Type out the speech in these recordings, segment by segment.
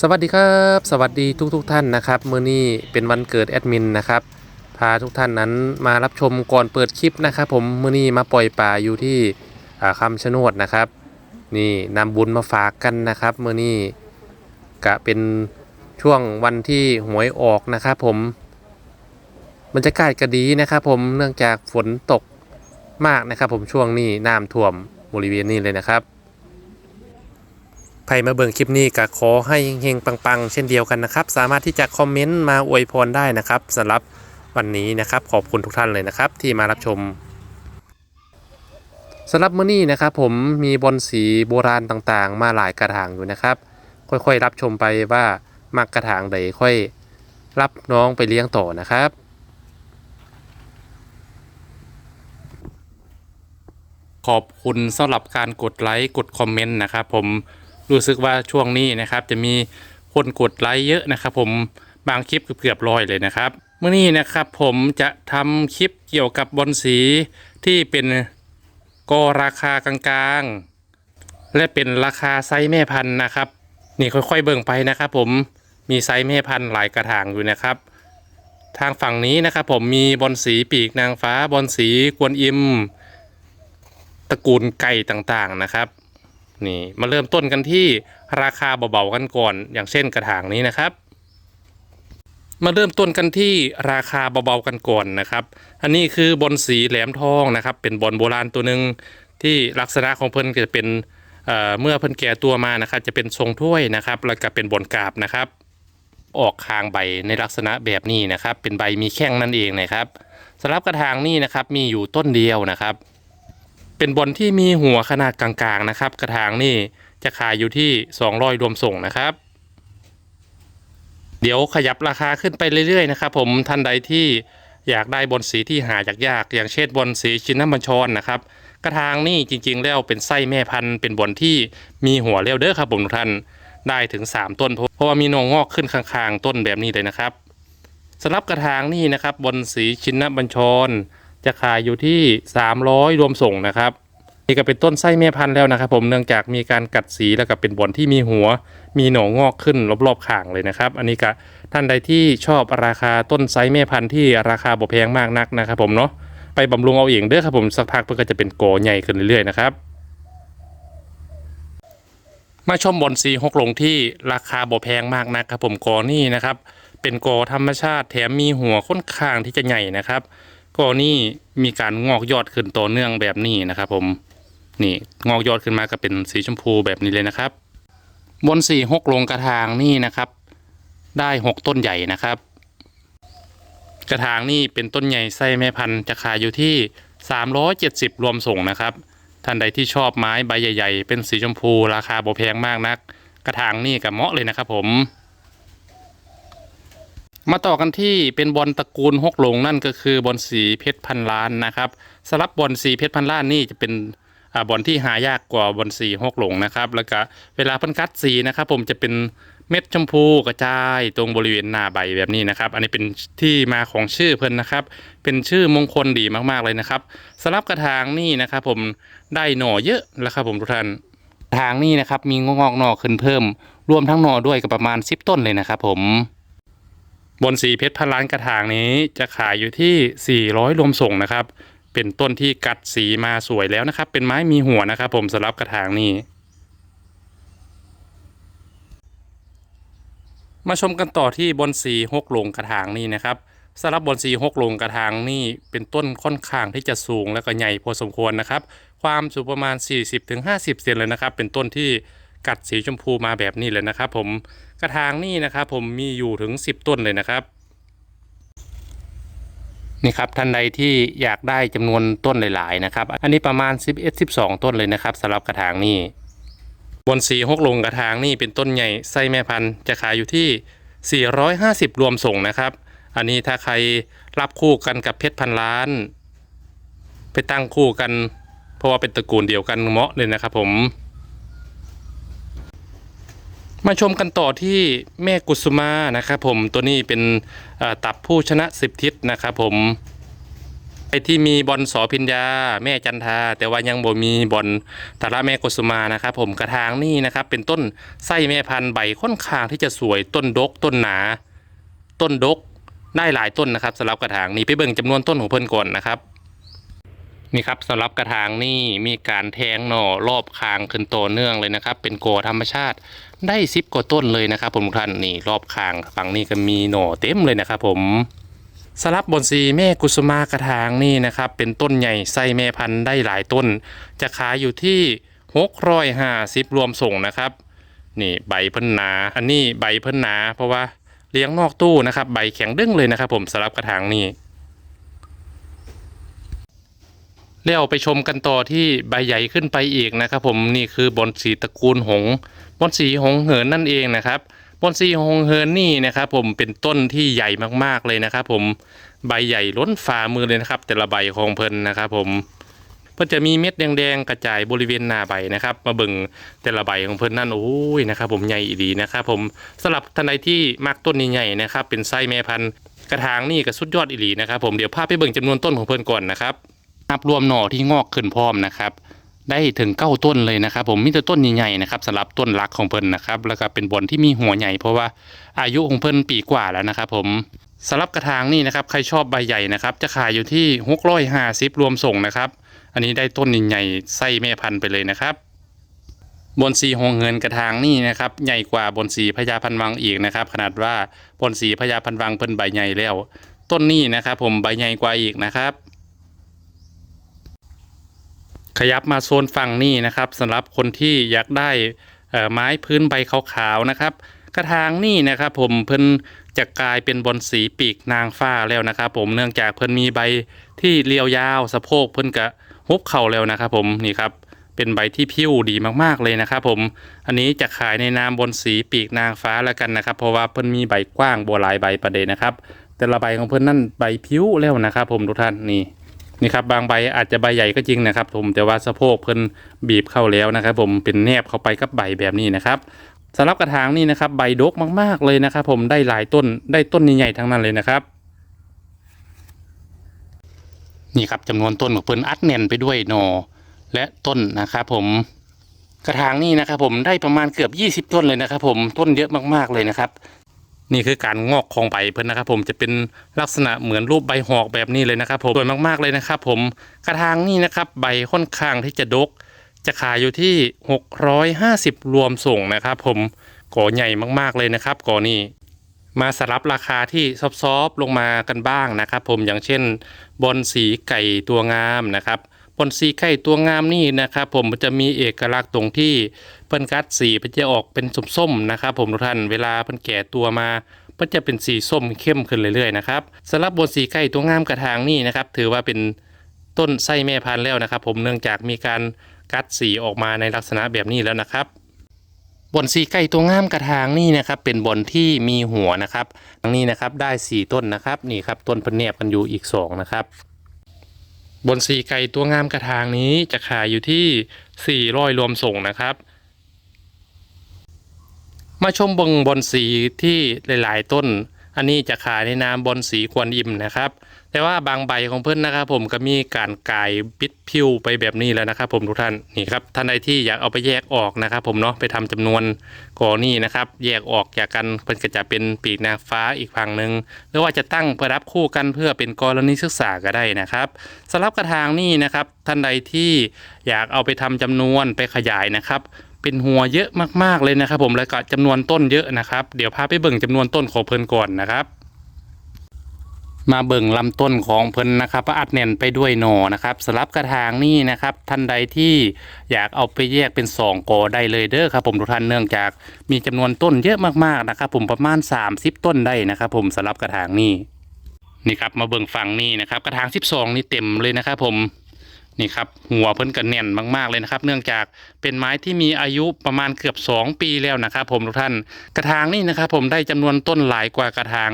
สวัสดีครับ สวัสดีทุกทท่านนะครับมื้อนี้เป็นวันเกิดแอดมินนะครับพาทุกท่านนั้นมารับชมก่อนเปิดคลิปนะครับผมมื้อนี้มาปล่อยป่าอยู่ที่อ่าคำชะโนดนะครับ นี่นำบุญมาฝากกันนะครับมื้อนี้กะเป็นช่วงวันที่หวยออกนะครับผมบรรยากาศก็ดีนะครับ ผมเนื่องจากฝนตกมากนะครับ ผมช่วงนี้น้ำท่วมบริเวณนี้เลยนะครับ ใครมาเบิ่งคลิปนี้ก็ขอให้เฮงๆปังๆ เช่นเดียวกันนะครับ สามารถที่จะคอมเมนต์มาอวยพรได้นะครับสำหรับวันนี้นะครับ ขอบคุณทุกท่านเลยนะครับ ที่มารับชมสำหรับมื้อนี้นะครับ ผมมีบอลสีโบราณต่างๆ มาหลายกระถางอยู่นะครับ ค่อยๆ รับชมไปว่ามักกระถางใดค่อยรับน้องไปเลี้ยงต่อนะครับขอบคุณสำหรับการกดไลค์ กดคอมเมนต์นะครับผม รู้สึกว่าช่วงนี้นะครับ จะมีคนกดไลค์เยอะนะครับ ผมบางคลิปเกือบร้อยเลยนะครับเมื่อนี้นะครับผมจะทำคลิปเกี่ยวกับบอลสีที่เป็นกอราคากลางๆ และเป็นราคาไซส์แม่พันธุ์นะครับ นี่ค่อยๆเบิ่งไปนะครับ ผมมีไซส์แม่พันธุ์หลายกระถางอยู่นะครับ ทางฝั่งนี้นะครับผมมีบอลสีปีกนางฟ้าบอลสีกวนอิม ตระกูลไก่ต่างๆนะครับ นี่มาเริ่มต้นกันที่ราคาเบาๆกันก่อน อย่างเช่นกระถางนี้นะครับ มาเริ่มต้นกันที่ราคาเบาๆกันก่อนนะครับ อันนี้คือบอลสีแหลมทองนะครับ เป็นบอลโบราณตัวหนึ่งที่ลักษณะของเพิ่นจะเป็นเเมื่อเพิ่นแก่ตัวมานะครับ จะเป็นทรงถ้วยนะครับ แล้วก็เป็นบอลกราบนะครับ ออกคางใบในลักษณะแบบนี้นะครับ เป็นใบมีแข้งนั่นเองนะครับสำหรับกระถางนี้นะครับมีอยู่ต้นเดียวนะครับ เป็นบอลที่มีหัวขนาดกลางๆนะครับ กระถางนี่จะขายอยู่ที่ 200 รวมส่งนะครับ เดี๋ยวขยับราคาขึ้นไปเรื่อยๆนะครับ ผมท่านใดที่อยากได้บอลสีที่หายากๆอย่างเช่นบอลสีชินน้ำบัญชรนนะครับ กระถางนี่จริงๆ แล้วเป็นไส้แม่พันธุ์เป็นบอลที่มีหัวเรียวเด้อครับผมทุกท่านได้ถึง 3 ต้น เพราะว่ามีนองงอกขึ้นข้างๆ ต้นแบบนี้เลยนะครับสำหรับกระถางนี่นะครับบอลสีชินน้ำบัญชร จะขายอยู่ที่ 300 รวมส่งนะครับนี่ก็เป็นต้นไส้แม่พันธุ์แล้วนะครับ ผมเนื่องจากมีการกัดสีแล้วก็เป็นบอนที่มีหัว มีหนองงอกขึ้นรอบๆข่างเลยนะครับ อันนี้ก็ท่านใดที่ชอบราคาต้นไส์แม่พันธุ์ที่ราคาบ่แพงมากนักนะครับ ผมเนาะไปบำรุงเอาเองเด้อครับผมสักพักเพื่อก็จะเป็นโกใหญ่ขึ้นเรื่อยๆนะครับมาชมบอนสีหกหลงที่ราคาบ่แพงมากนะครับผมกอนี่นะครับ เป็นกอธรรมชาติแถมมีหัวค่อนข้างที่จะใหญ่นะครับ ก็นี่มีการงอกยอดขึ้นต่อเนื่องแบบนี้นะครับ ผมนี่งอกยอดขึ้นมาก็เป็นสีชมพูแบบนี้เลยนะครับ บนสี่หกลงกระถางนี่นะครับ ได้หกต้นใหญ่นะครับ กระถางนี่เป็นต้นใหญ่ไส้แม่พันธุ์จะขายอยู่ที่ 370 รวมส่งนะครับท่านใดที่ชอบไม้ใบใหญ่ ๆ เป็นสีชมพูราคาบ่แพงมากนัก กระถางนี่กับเหมาะเลยนะครับผม มาต่อกันที่เป็นบอลตระกูลฮกหลงนั่นก็คือบอลสีเพชรพันล้านนะครับสำหรับบอลสีเพชรพันล้านนี่จะเป็นอบอลที่หายากกว่าบอลสีฮกหลงนะครับ แล้วก็เวลาพิ่นคัดสีนะครับผมจะเป็นเม็ดชมพูกระจายตรงบริเวณหน้าใบแบบนี้นะครับ อันนี้เป็นที่มาของชื่อเพิ่นนะครับ เป็นชื่อมงคลดีมากๆเลยนะครับสำหรับกระถางนี่นะครับ ผมได้หน่อเยอะแล้วครับผมทุกท่านกระถางนี่นะครับมีงอกหน่อขึ้นเพิ่ม รวมทั้งหน่อด้วยก็ประมาณ 10 ต้นเลยนะครับผม บนสีเพชรพันล้านกระถางนี้จะขายอยู่ที่ 400รวมส่งนะครับ เป็นต้นที่กัดสีมาสวยแล้วนะครับ เป็นไม้มีหัวนะครับ ผมสำหรับกระถางนี้ มาชมกันต่อที่บนสีหกลงกระถางนี้นะครับสำหรับบนสีหกลงกระถางนี่เป็นต้นค่อนข้างที่จะสูงและก็ใหญ่พอสมควรนะครับ ความสูงประมาณ 40-50 เซนเลยนะครับ เป็นต้นที่ กัดสีชมพูมาแบบนี้เลยนะครับ ผมกระถางนี่นะครับผมมีอยู่ถึง 10 ต้นเลยนะครับนี่ครับท่านใดที่อยากได้จำนวนต้นหลาย ๆ นะครับ อันนี้ประมาณ 11-12 ต้นเลยนะครับสำหรับกระถางนี่บนสีหกลงกระถางนี่เป็นต้นใหญ่ไส้แม่พันธุ์จะขายอยู่ที่ 450 รวมส่งนะครับ อันนี้ถ้าใครรับคู่กันกับเพชรพันล้าน ไปตั้งคู่กัน เพราะว่าเป็นตระกูลเดียวกันเหมาะเลยนะครับผม มาชมกันต่อที่แม่กุสุมานะครับผมตัวนี้เป็นตับผู้ชนะสิบทิศนะครับผมไอที่มีบอลสอพิญญา แม่จันทา แต่ว่ายังบ่มีบอลตาระแม่กุสุมานะครับผมกระถางนี่นะครับเป็นต้นไส้แม่พันธุ์ใบค่อนข้างที่จะสวยต้นดก ต้นหนา ต้นดกได้หลายต้นนะครับสำหรับกระถางนี้ไปเบิ่งจำนวนต้นของเพิ่นก่อนนะครับ นี่ครับสำหรับกระถางนี่มีการแทงหน่อรอบคางขึ้นต่อเนื่องเลยนะครับ เป็นโกธรรมชาติได้ซิบกว่าต้นเลยนะครับผมทุกท่านนี่รอบคางฝั่งนี้ก็มีหน่อเต็มเลยนะครับผมสลับบนซีแม่กุสุมากระถางนี่นะครับ เป็นต้นใหญ่ไส้แม่พันธุ์ได้หลายต้น จะขายอยู่ที่หกร้อยห้าสิบรวมส่งนะครับ นี่ใบเพิ่นหนา อันนี้ใบเพิ่นหนา เพราะว่าเลี้ยงนอกตู้นะครับ ใบแข็งดึ้งเลยนะครับ ผมสลับกระถางนี่ แล้วไปชมกันต่อที่ใบใหญ่ขึ้นไปอีกนะครับ ผมนี่คือบอนสีตระกูลหงบอนสีหงเหินนั่นเองนะครับบอนสีหงเหินนี่นะครับผมเป็นต้นที่ใหญ่มากๆเลยนะครับ ผมใบใหญ่ล้นฝ่ามือเลยนะครับ แต่ละใบของเพิ่นนะครับ ผมเพิ่นจะมีเม็ดแดงๆกระจายบริเวณหน้าใบนะครับ มาเบิ่งแต่ละใบของเพิ่นนั่นโอ้ยนะครับ ผมใหญ่ดีนะครับ ผมสำหรับท่านใดที่มักต้นใหญ่ๆนะครับ เป็นไส้แม่พันธุ์กระถางนี่ก็สุดยอดอีหลีนะครับ ผมเดี๋ยวพาไปเบิ่งจำนวนต้นของเพิ่นก่อนนะครับ นับรวมหน่อที่งอกขึ้นพร้อมนะครับ ได้ถึงเก้าต้นเลยนะครับ ผมมีแต่ต้นใหญ่ๆนะครับสำหรับต้นรักของเพิ่นนะครับ แล้วก็เป็นบอนที่มีหัวใหญ่เพราะว่าอายุของเพิ่นปีกว่าแล้วนะครับ ผมสำหรับกระถางนี่นะครับใครชอบใบใหญ่นะครับ จะขายอยู่ที่หกร้อยห้าสิบรวมส่งนะครับ อันนี้ได้ต้นใหญ่ๆไส้แม่พันธุ์ไปเลยนะครับบนสีหงเงินกระถางนี่นะครับใหญ่กว่าบนสีพญาพันวังอีกนะครับ ขนาดว่าบนสีพญาพันวังเพิ่นใบใหญ่แล้ว ต้นนี้นะครับ ผมใบใหญ่กว่าอีกนะครับ ขยับมาโซนฝั่งนี้นะครับสำหรับคนที่อยากได้ไม้พื้นใบขาวๆนะครับ กระถางนี่นะครับผมเพิ่นจะกลายเป็นบอนสีปีกนางฟ้าแล้วนะครับ ผมเนื่องจากเพิ่นมีใบที่เรียวยาวสะโพกเพิ่นกะฮุบเข่าแล้วนะครับ ผมนี่ครับเป็นใบที่พิ้วดีมากๆเลยนะครับ ผมอันนี้จะขายในนามบนสีปีกนางฟ้าแล้วกันนะครับ เพราะว่าเพิ่นมีใบกว้างบัวลายใบประเดนะครับ แต่ละใบของเพิ่นนั่นใบพิ้วแล้วนะครับ ผมทุกท่านนี่ นี่ครับบางใบอาจจะใบใหญ่ก็จริงนะครับผมแต่ว่าสะโพกเพิ่นบีบเข้าแล้วนะครับ ผมเป็นแนบเข้าไปกับใบแบบนี้นะครับสำหรับกระถางนี่นะครับ ใบดกมาก ๆเลยนะครับ ผมได้หลายต้นได้ต้นใหญ่ๆทั้งนั้นเลยนะครับนี่ครับจำนวนต้นของเพิ่นอัดแน่นไปด้วยหนอและต้นนะครับผมกระถางนี่นะครับ ผมได้ประมาณเกือบ 20 ต้นเลยนะครับ ผมต้นเยอะมากๆเลยนะครับ นี่คือการงอกของใบเพิ่นนะครับผมจะเป็นลักษณะเหมือนรูปใบหอกแบบนี้เลยนะครับผมสวยมากๆเลยนะครับผมกระถางนี่นะครับใบค่อนข้างที่จะดก จะขายอยู่ที่ 650 รวมส่งนะครับผมก่อใหญ่มากๆเลยนะครับก่อนี่มาสลับราคาที่ซอฟๆลงมากันบ้างนะครับผมอย่างเช่นบอนสีไก่ตัวงามนะครับ บอนสีไก่ตัวงามนี่นะครับผมจะมีเอกลักษณ์ตรงที่เพิ่นกัดสีเพิ่นจะออกเป็นส้มๆนะครับผมทุกท่านเวลาเพิ่นแก่ตัวมาเพิ่นจะเป็นสีส้มเข้มขึ้นเรื่อยๆนะครับสำหรับบนสีไก่ตัวงามกระถางนี่นะครับถือว่าเป็นต้นไส้แม่พันธุ์แล้วนะครับ ผมเนื่องจากมีการกัดสีออกมาในลักษณะแบบนี้แล้วนะครับบอนสีไก่ตัวงามกระถางนี่นะครับเป็นบอนที่มีหัวนะครับทางนี้นะครับได้สี่ต้นนะครับนี่ครับต้นเนแนบกันอยู่อีกสองนะครับ บนสีไก่ตัวงามกระถางนี้จะขายอยู่ที่สี่ร้อยรวมส่งนะครับ มาชมบงบนสีที่หลาย ๆ ต้น อันนี้จะขายในนามบอนสีควนอิมนะครับ แต่ว่าบางใบของเพื่อนนะครับผมก็มีการกายปิดผิวไปแบบนี้แล้วนะครับผมทุกท่านนี่ครับท่านใดที่อยากเอาไปแยกออกนะครับ ผมเนาะไปทำจำนวนก่อนี่นะครับ แยกออกจากกันเพิ่นก็จะเป็นปีกนางฟ้าอีกฝั่งหนึ่งหรือว่าจะตั้งประดับคู่กันเพื่อเป็นกรณีศึกษาก็ได้นะครับสำหรับกระถางนี่นะครับ ท่านใดที่อยากเอาไปทำจำนวนไปขยายนะครับ เป็นหัวเยอะมากๆเลยนะครับ ผมแล้วก็จำนวนต้นเยอะนะครับ เดี๋ยวพาไปเบิ่งจำนวนต้นของเพิ่นก่อนนะครับ มาเบิ่งลำต้นของเพิ่นนะครับอัดแน่นไปด้วยหนอนะครับสลับกระถางนี่นะครับ ท่านใดที่อยากเอาไปแยกเป็น2กอได้เลยเด้อครับ ผมทุกท่านเนื่องจากมีจำนวนต้นเยอะมากๆนะครับ ผมประมาณ 30 ต้นได้นะครับ ผมสลับกระถางนี่นี่ครับมาเบิ่งฝั่งนี่นะครับ กระถาง 12 นี่เต็มเลยนะครับ ผม นี่ครับหัวเพิ่นก็แน่นมากๆเลยนะครับ เนื่องจากเป็นไม้ที่มีอายุประมาณเกือบ 2 ปีแล้วนะครับ ผมทุกท่านกระถางนี่นะครับ ผมได้จำนวนต้นหลายกว่ากระถาง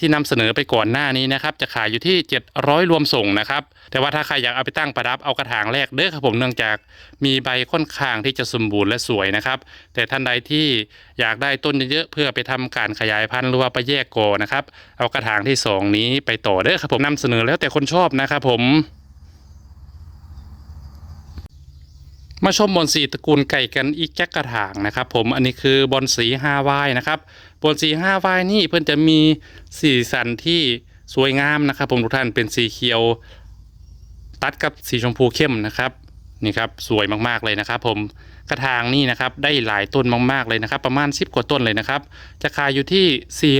ที่นำเสนอไปก่อนหน้านี้นะครับ จะขายอยู่ที่ 700 รวมส่งนะครับ แต่ว่าถ้าใครอยากเอาไปตั้งประดับเอากระถางแรกเด้อครับผมเนื่องจากมีใบค่อนข้างที่จะสมบูรณ์และสวยนะครับ แต่ท่านใดที่อยากได้ต้นเยอะๆเพื่อไปทำการขยายพันธุ์หรือว่าไปแยกกอนะครับ เอากระถางที่สองนี้ไปต่อเด้อครับผมนำเสนอแล้วแต่คนชอบนะครับผม มาชมบอนสีตระกูลไก่กันอีกแจ็คกระถางนะครับ ผมอันนี้คือบอนสีฮาวายนะครับบอนสีฮาวายนี่เพื่อนจะมีสีสันที่สวยงามนะครับ ผมทุกท่านเป็นสีเขียว ตัดกับสีชมพูเข้มนะครับนี่ครับสวยมากๆเลยนะครับ ผมกระถางนี่นะครับได้หลายต้นมากๆเลยนะครับ ประมาณ 10 กว่าต้นเลยนะครับจะขายอยู่ที่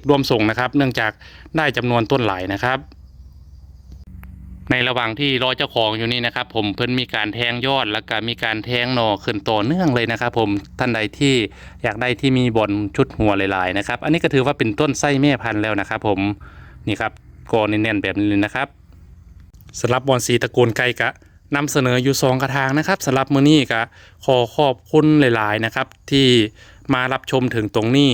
450 รวมส่งนะครับ เนื่องจากได้จำนวนต้นหลายนะครับ ในระหว่างที่รอเจ้าของอยู่นี่นะครับ ผมเพิ่นมีการแทงยอดแล้วก็มีการแทงหน่อขึ้นต่อเนื่องเลยนะครับ ผมท่านใดที่อยากได้ที่มีบอลชุดหัวหลายๆนะครับ อันนี้ก็ถือว่าเป็นต้นไส้แม่พันธุ์แล้วนะครับ ผมนี่ครับกอแน่นๆแบบนี้เลยนะครับสำหรับบอลสีตระกูลไก่กะนำเสนออยู่สองกระถางนะครับสำหรับมือนี้กะขอขอบคุณหลาย ๆ นะครับ ที่มารับชมถึงตรงนี้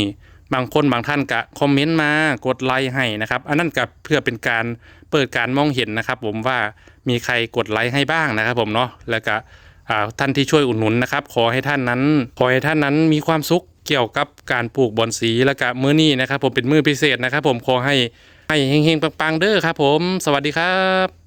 บางคนบางท่านก็คอมเมนต์มากดไลค์ให้นะครับ อันนั้นกับเพื่อเป็นการเปิดการมองเห็นนะครับ ผมว่ามีใครกดไลค์ให้บ้างนะครับ ผมเนาะแล้วก็ท่านที่ช่วยอุดหนุนนะครับ ขอให้ท่านนั้น ขอให้ท่านนั้นมีความสุขเกี่ยวกับการปลูกบอนสีแล้วก็มือนี้นะครับ ผมเป็นมือพิเศษนะครับ ผมขอให้ให้เฮงๆปังๆเด้อครับ ผม สวัสดีครับ